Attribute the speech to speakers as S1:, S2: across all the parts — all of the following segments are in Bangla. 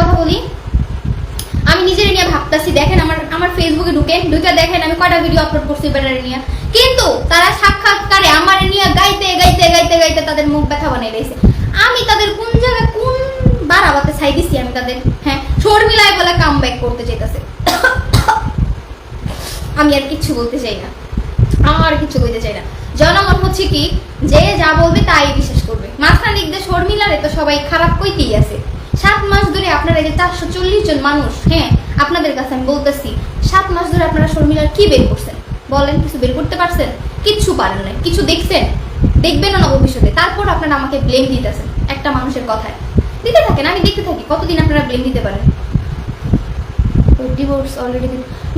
S1: কথা বলি? আমি নিজের নিয়ে ভাবতাছি, দেখেন আমার আমার ফেসবুকে ঢুকেন ঢুকে দেখেন আমি কয়টা ভিডিও আপলোড করছি বেটারে নিয়ে। কিন্তু তারা সাক্ষাৎকারে আমার নিয়ে গাইতে গাইতে গাইতে গাইতে তাদের মুখ ব্যথা বানিয়ে দিয়েছে। আমি তাদের কোন জায়গায় কোন বাড়াবাতে ছাই দিছি আমি তাদের? হ্যাঁ শর্মিলায় বলে কাম ব্যাক করতে চাইতেছে। আমি আর কিচ্ছু বলতে চাই না। আর কিছু বলতে চাই না। জনগণ হচ্ছে কি, যে যা বলবে তাই বিশ্বাস করবে। দিক দিয়ে শর্মিলারে তো সবাই খারাপ কইতেই আছে। সাত মাস ধরে আপনারা এই যে চারশো চল্লিশ জন মানুষ হ্যাঁ আপনাদের কাছে আমি বলতেছি, সাত মাস ধরে আপনারা শর্মিলার কি বের করছেন? বলেন, কিছু বের করতে পারছেন? কিচ্ছু পারেন না কিছু দেখছেন? দেখবেন না ভবিষ্যতে। তারপর আপনারা আমাকে ব্লেম দিতেছেন একটা মানুষের কথায়। দিতে থাকেন, আমি দেখতে থাকি। কতদিন আপনারা ব্লেম দিতে পারেন? ডিভোর্স অলরেডি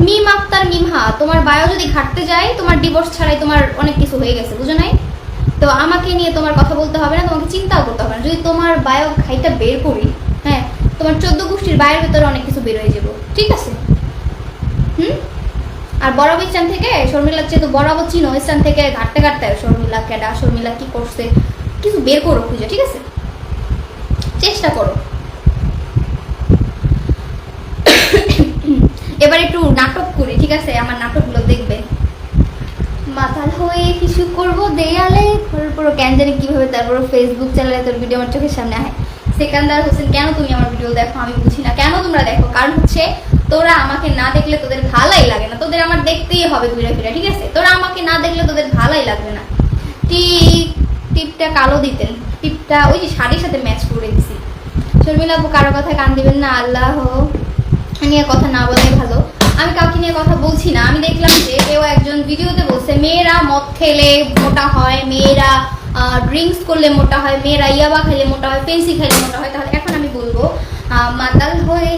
S1: মিম আক্তার, মিমহা, তোমার বায়ো যদি ঘাটতে যায়, তোমার ডিভোর্স ছাড়াই তোমার অনেক কিছু হয়ে গেছে, বুঝো নাই? তো আমাকে নিয়ে তোমার কথা বলতে হবে না, তোমাকে চিন্তাও করতে হবে না। যদি তোমার বায়ো খাইটা বের করি তোমার চোদ্দ গোষ্ঠীর বাইরের ভেতরে অনেক কিছু বের হয়ে যাব। ঠিক আছে? হুম? আর বরাবর স্থান থেকে শর্মিলার যেহেতু বরাবর চিনো স্থান থেকে ঘাটতে ঘাটতে শর্মিলা কেডা শর্মিলা কি করছে? কিছু বের করো খুঁজে, ঠিক আছে? চেষ্টা করো। এবার একটু নাটক করি, ঠিক আছে? আমার নাটকগুলো দেখবে। মাথাল হয়ে কিছু করব দেয়ালে পুরো কেন জানি কীভাবে তারপর ফেসবুক চ্যানেলে তোর ভিডিও আমার চোখের সামনে আয়। সেকান্দার হোসেন, কেন তুমি আমার ভিডিও দেখো? আমি বুঝি না। কেন তোমরা দেখো? কারণ হচ্ছে, তোরা আমাকে না দেখলে তোদের ভালোই লাগে না। তোদের আমার দেখতেই হবে ঘুরে ফিরে, ঠিক আছে? তোরা আমাকে না দেখলে তোদের ভালোই লাগবে না। টিপ টিপটা কালো দিতেন। টিপটা ওই যে শাড়ির সাথে ম্যাচ করে দিছি। শর্মিলা আপু, কারও কথায় কান দিবেন না? আল্লাহ। নিয়ে কথা না বলাই ভালো। আমি কাউকে নিয়ে কথা বলছি না। আমি দেখলাম যে কেউ একজন ভিডিওতে বলছে, মেয়েরা মদ খেলে মোটা হয়, মেয়েরা ড্রিঙ্কস করলে মোটা হয়, মেয়েরা ইয়াবা খেলে মোটা হয় পেন্সি খেলে মোটা হয়, তাহলে এখন আমি বলব মাতাল হয়ে